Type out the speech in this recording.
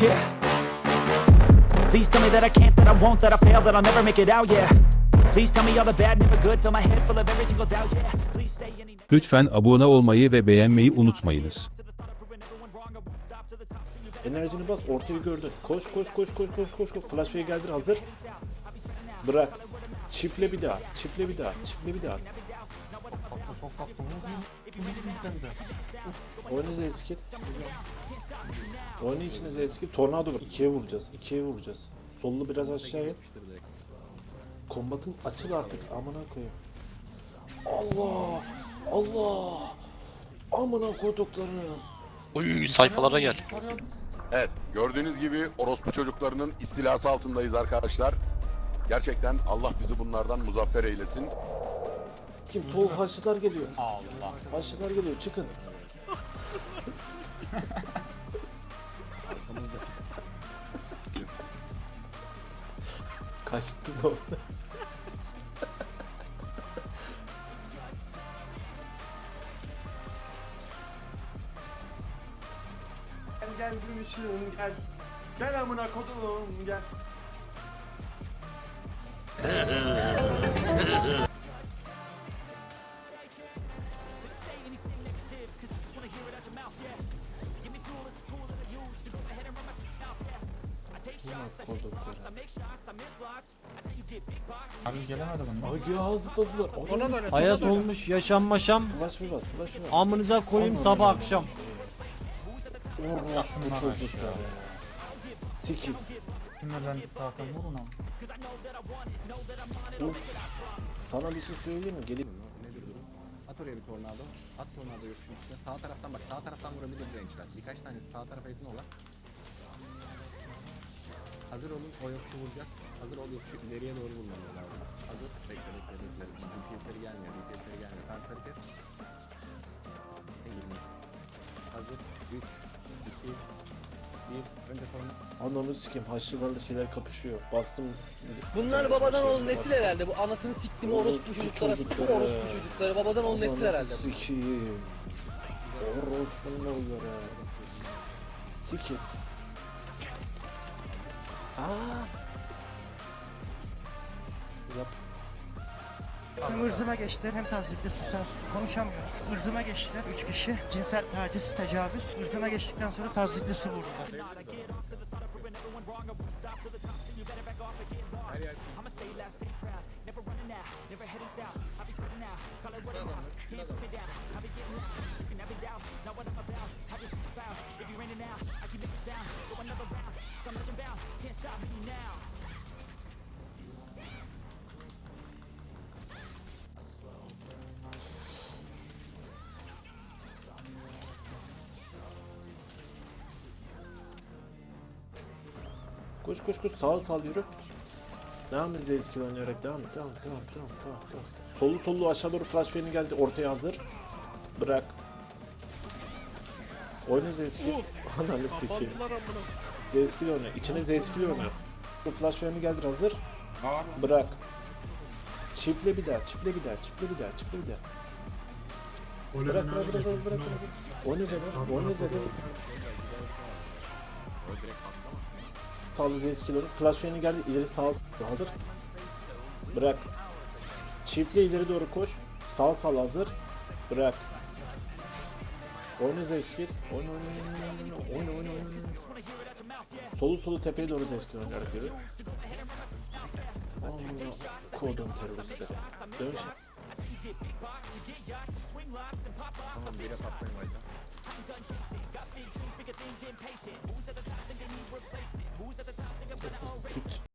Yeah. Please tell me that I can't, that I won't, that I fail, that I'll never make it out, yeah. Please tell me all the bad, never good, fill my head full of every single doubt, yeah. Please say any Lütfen abone olmayı ve beğenmeyi unutmayınız. Enerjini bas ortayı gördün. Koş koş koş koş koş koş koş. Flash Bey geldir hazır. Bırak. Çiple bir daha. Çiple bir daha. Çiple bir daha. Oyna Zeskit. Oyna içine Zeskit. Tornado var. İkiye vuracağız. İkiye vuracağız. Sollu biraz aşağıya. Kombatın açıl artık. Amına koyayım. Allah! Allah! Amına koyduklarım. Uy sayfalara gel. Evet, gördüğünüz gibi orospu çocuklarının istilası altındayız arkadaşlar. Gerçekten Allah bizi bunlardan muzaffer eylesin. Kim? Sol haçlılar geliyor. Allah. Haçlılar geliyor. Çıkın. Kaçtım orada. Gel gel gümüşüm gel. Gel amına kodum gel. Abi gelemedi bunlar. Ay ya zıpladılar. Ona da Hayat olmuş yaşam maşam Flash bir bas, flash bir bas. amınıza koyayım sabah akşam. Orospu çocuklar ya. Sikim. Kimlerden zaten vurun ama. Uf. Sana bir şey söyleyeyim mi? Gelip At oraya bir tornado. At tornado yokuşun üstüne. Sağ taraftan bak. Sağ taraftan vurabilir gençler. Birkaç tanesi sağ tarafa yakın ola. Hazır olun. O yokuşu vuracağız. Hazır ol yokuşu ileriye doğru vurmalı lazım. Hazır. Bekle bekle bekle. DPS'leri gelmiyor. DPS'leri gelmiyor. Kartları kes. Sen girme. Hazır. 3, 2, 1. Önce tornado. ananı sikim. Haçlılarla şeyler kapışıyor. Bastım. Bunlar babadan oğul nesil herhalde. Bu anasını siktim orospu Orospu çocuklara. çocukları. Orospu çocukları. Babadan oğul nesil herhalde. Sikiyim. Orospu'nun oluyor ya. Sikim. Yap. Hem ırzıma geçtiler hem tazikli susar. Konuşamıyorum. Irzıma geçtiler. Üç kişi. Cinsel taciz, tecavüz. Irzıma geçtikten sonra tazikli su vurdular. Koş koş koş sağa sal yürü. Devam et Zeyskil oynayarak devam et devam et devam et devam et devam et. Sollu sollu aşağı doğru flash freni geldi ortaya hazır. Bırak. Oyna Zeyskil. Ananı sikeyim. Zeyskil oyna. İçine Zeyskil oyna. Bu flash freni geldi hazır. Bırak. Çiple bir daha, çiple bir daha, çiple bir daha, çiple bir daha. Bırak bırak bırak bırak bırak. bırak. Oyna Zeyskil, oyna Zeyskil. Sağlı Zeyskil'in flash freni geldi ileri sağa sağ hazır. Bırak. Çiftle ileri doğru koş. Sağ sağ hazır. Bırak. Oyna Zeyskil. Oyna oyna oyna oyna oyna oyna oyna. Solu solu tepeye doğru Zeyskil oynayarak yürü. Amına kodum teröristi. Dön şimdi. Tamam bire patlayın orada. Sik.